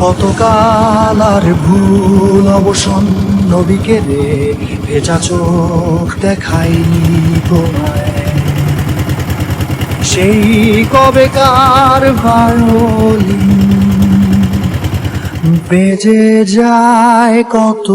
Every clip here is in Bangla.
কতকাল আর ভুল অবসন অবসন্ন বিকেলে ভেজা চোখ দেখাইনি তোমায়। সেই কবেকার ভায়োলিন বেজে যায় কত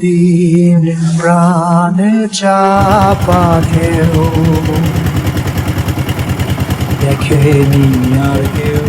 দিন প্রাণে চাপা ঢেউ। দেখেনি আর কেউ